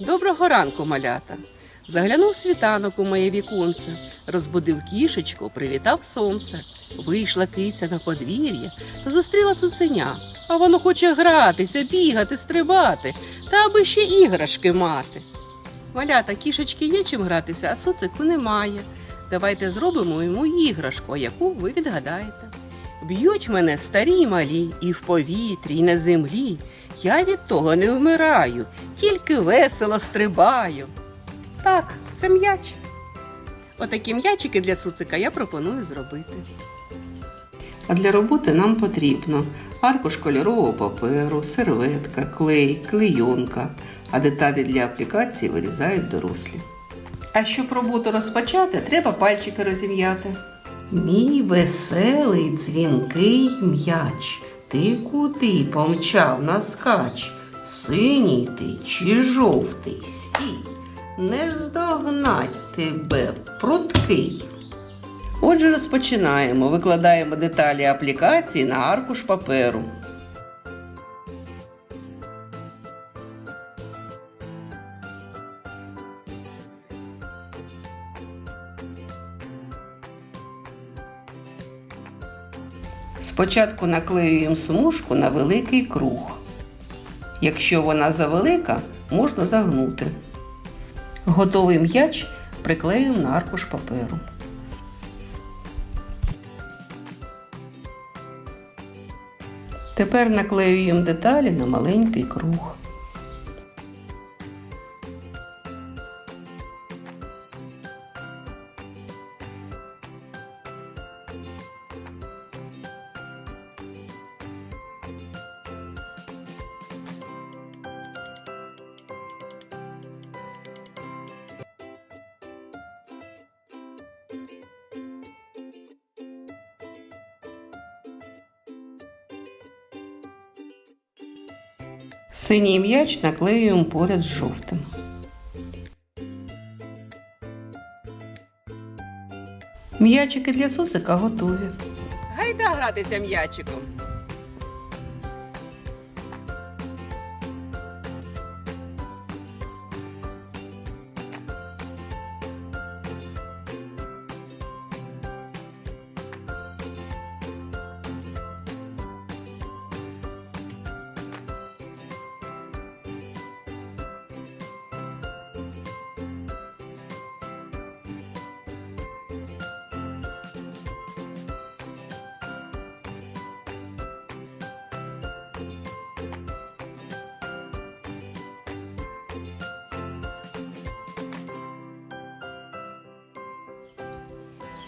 Доброго ранку, малята. Заглянув світанок у моє віконце, розбудив кішечку, привітав сонце. Вийшла киця на подвір'я та зустріла цуценя. А воно хоче гратися, бігати, стрибати, та аби ще іграшки мати. Малята, кішечки є чим гратися, а цуцику немає. Давайте зробимо йому іграшку, яку ви відгадаєте. Б'ють мене старі й малі, і в повітрі, і на землі. Я від того не вмираю, тільки весело стрибаю. Так, це м'яч. Отакі м'ячики для цуцика я пропоную зробити. А для роботи нам потрібно аркуш кольорового паперу, серветка, клей, клейонка, а деталі для аплікації вирізають дорослі. А щоб роботу розпочати, треба пальчики розім'яти. Мій веселий дзвінкий м'яч, ти куди помчав на скач? Синій ти чи жовтий стій, не здогнать тебе пруткий. Отже, розпочинаємо. Викладаємо деталі аплікації на аркуш паперу. Спочатку наклеюємо смужку на великий круг. Якщо вона завелика, можна загнути. Готовий м'яч приклеюємо на аркуш паперу. Тепер наклеюємо деталі на маленький круг. Синій м'яч наклеюємо поряд з жовтим. М'ячики для сусика готові. Гайда гратися м'ячиком.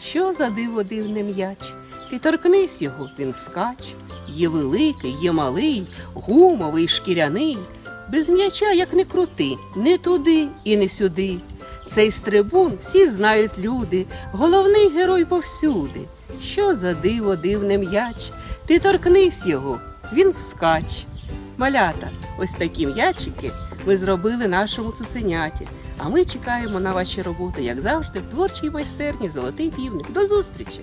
Що за диво дивне м'яч? Ти торкнись його, він скач. Є великий, є малий, гумовий, шкіряний. Без м'яча, як не крути, не туди і не сюди. Цей стрибун всі знають люди, головний герой повсюди. Що за диво дивне м'яч? Ти торкнись його, він вскач. Малята, ось такі м'ячики ми зробили нашому цуценяті. А ми чекаємо на ваші роботи, як завжди, в творчій майстерні Золотий півник. До зустрічі!